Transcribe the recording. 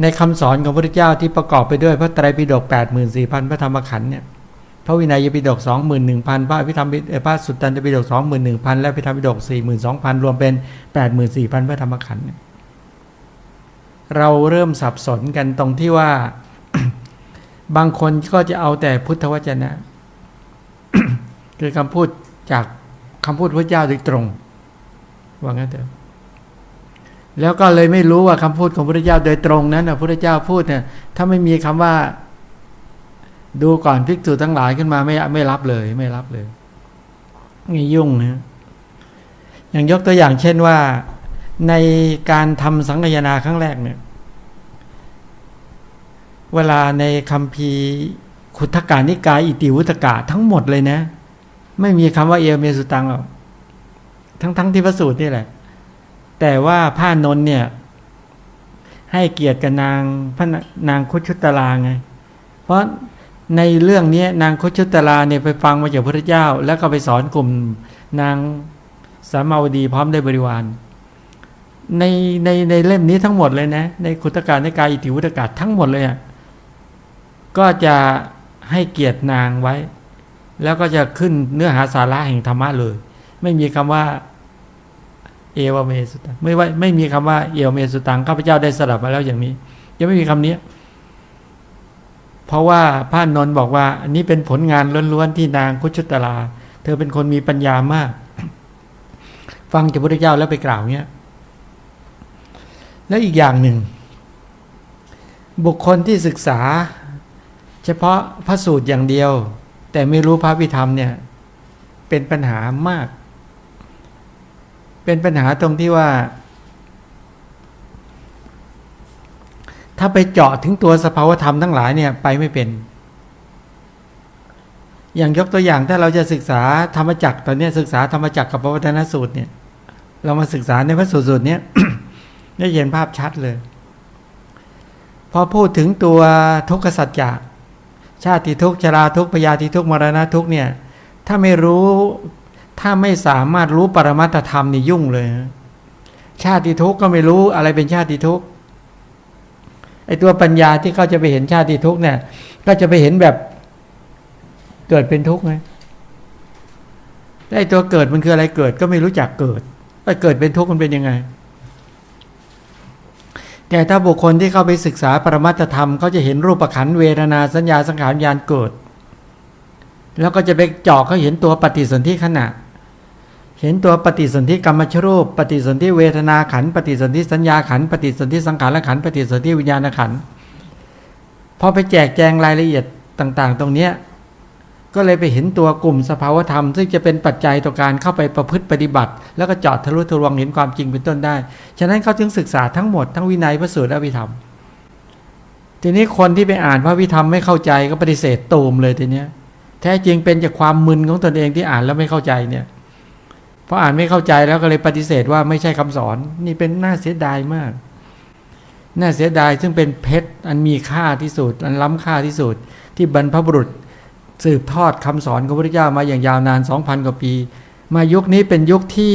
ในคำสอนของพระพุทธเจ้าที่ประกอบไปด้วยพระไตรปิฎกแปดหมื่นสี่พันพระธรรมขันธ์เนี่ย พระวินัยปิฎกสองหมื่นหนึ่งพันพระอภิธรรมปิเอ่อพระสุตตันตปิฎกสองหมื่นหนึ่งพันและพระธรรมปิฎกสี่หมื่นสองพันรวมเป็นแปดหมื่นสี่พันพระธรรมขันธ์เนี่ยเราเริ่มสับสนกันตรงที่ว่า บางคนก็จะเอาแต่พุทธวจนะ คือคำพูดจากคำพูดพระเจ้าโดยตรง ว่างั้นเถอะ แล้วก็เลยไม่รู้ว่าคำพูดของพระเจ้าโดยตรงนั้นนะพระเจ้าพูดเนี่ยถ้าไม่มีคำว่า ดูก่อนภิกษุทั้งหลายขึ้นมาไม่ไม่รับเลย ไม่รับเลยนี่ยุ่งนะอย่างยกตัวอย่างเช่นว่าในการทำสังฆยนาครั้งแรกเนี่ย เวลาในคำพีขุทกานิกายอิติวุตกะทั้งหมดเลยนะ ไม่มีคำว่าเอเมสุตังหรอกทั้งทั้งที่พระสูตรนี่แหละ แต่ว่าผ้านนท์เนี่ย ให้เกียรติกับนางพระนางคุชุตลาไง เพราะในเรื่องนี้นางคุชุตลาเนี่ยไปฟังมาจากพระเจ้า แล้วก็ไปสอนกลุ่มนางสามาวดีพร้อมด้วยบริวาร ในในในเล่มนี้ทั้งหมดเลยนะ ในขุตการในกายอิติวุตกาทั้งหมดเลยอะก็จะให้เกียรตินางไว้ แล้วก็จะขึ้นเนื้อหาสาระแห่งธรรมะเลย ไม่มีคำว่า เอวเมสุตังไม่ว่าไม่มีคำว่าเอวเมสุตังข้าพเจ้าได้สลับมาแล้วอย่างนี้ยังไม่มีคำนี้เพราะว่าพระนนท์บอกว่า อันนี้เป็นผลงานล้วนๆที่นางคุชุตลา เธอเป็นคนมีปัญญามาก ฟังจากพระพุทธเจ้าแล้วไปกล่าวเนี้ยแล้วอีกอย่างหนึ่ง บุคคลที่ศึกษา เฉพาะพระสูตรอย่างเดียว แต่ไม่รู้พระวิธรรมเนี่ย เป็นปัญหามาก เป็นปัญหาตรงที่ว่า ถ้าไปเจาะถึงตัวสภาวธรรมทั้งหลายเนี่ยไปไม่เป็น อย่างยกตัวอย่างถ้าเราจะศึกษาธรรมจักรตอนนี้ศึกษาธรรมจักรกับพระวัฒนสูตรเนี่ย เรามาศึกษาในพระสูตรสูตรเนี้ยได้เห็นภาพชัดเลยพอพูดถึงตัวทุกขสัจจะชาติทุกชราทุกพยาธิทุกมรณะทุกเนี่ย ถ้าไม่รู้ ถ้าไม่สามารถรู้ปรมัตธรรมนี่ยุ่งเลย ชาติทุกข์ก็ไม่รู้อะไรเป็นชาติทุกข์ไอตัวปัญญาที่เขาจะไปเห็นชาติทุกข์เนี่ย ก็จะไปเห็นแบบเกิดเป็นทุกข์ไงแล้วไอตัวเกิดมันคืออะไรเกิดก็ไม่รู้จักเกิดไอเกิดเป็นทุกข์มันเป็นยังไง แต่ถ้าบุคคลที่เข้าไปศึกษาปรมัตธรรมเขาจะเห็นรูปขันเวทนาสัญญาสังขารญาณเกิด แล้วก็จะไปเจาะเขาเห็นตัวปฏิสนธิขณะ เห็นตัวปฏิสนธิกรรมชรูป ปฏิสนธิเวทนาขัน ปฏิสนธิสัญญาขัน ปฏิสนธิสังขารขัน ปฏิสนธิวิญญาณขัน พอไปแจกแจงรายละเอียดต่างๆ ตรงเนี้ยก็เลยไปเห็นตัวกลุ่มสภาวธรรม ซึ่งจะเป็นปัจจัยต่อการเข้าไปประพฤติปฏิบัติ แล้วก็เจาะทะลุทะลวงเห็นความจริงเป็นต้นได้ ฉะนั้นเขาจึงศึกษาทั้งหมดทั้งวินัยพระสูตรและวิธรรม ทีนี้คนที่ไปอ่านพระวิธรรมไม่เข้าใจก็ปฏิเสธตูมเลยทีเนี้ย แท้จริงเป็นจากความมึนของตนเองที่อ่านแล้วไม่เข้าใจเนี่ย พออ่านไม่เข้าใจแล้วก็เลยปฏิเสธว่าไม่ใช่คำสอน นี่เป็นน่าเสียดายมาก น่าเสียดายซึ่งเป็นเพชรอันมีค่าที่สุด อันล้ำค่าที่สุด ที่บรรพบุรุษ สืบทอดคำสอนของพระพุทธเจ้ามาอย่างยาวนานสองพันกว่าปี มายุคนี้เป็นยุคที่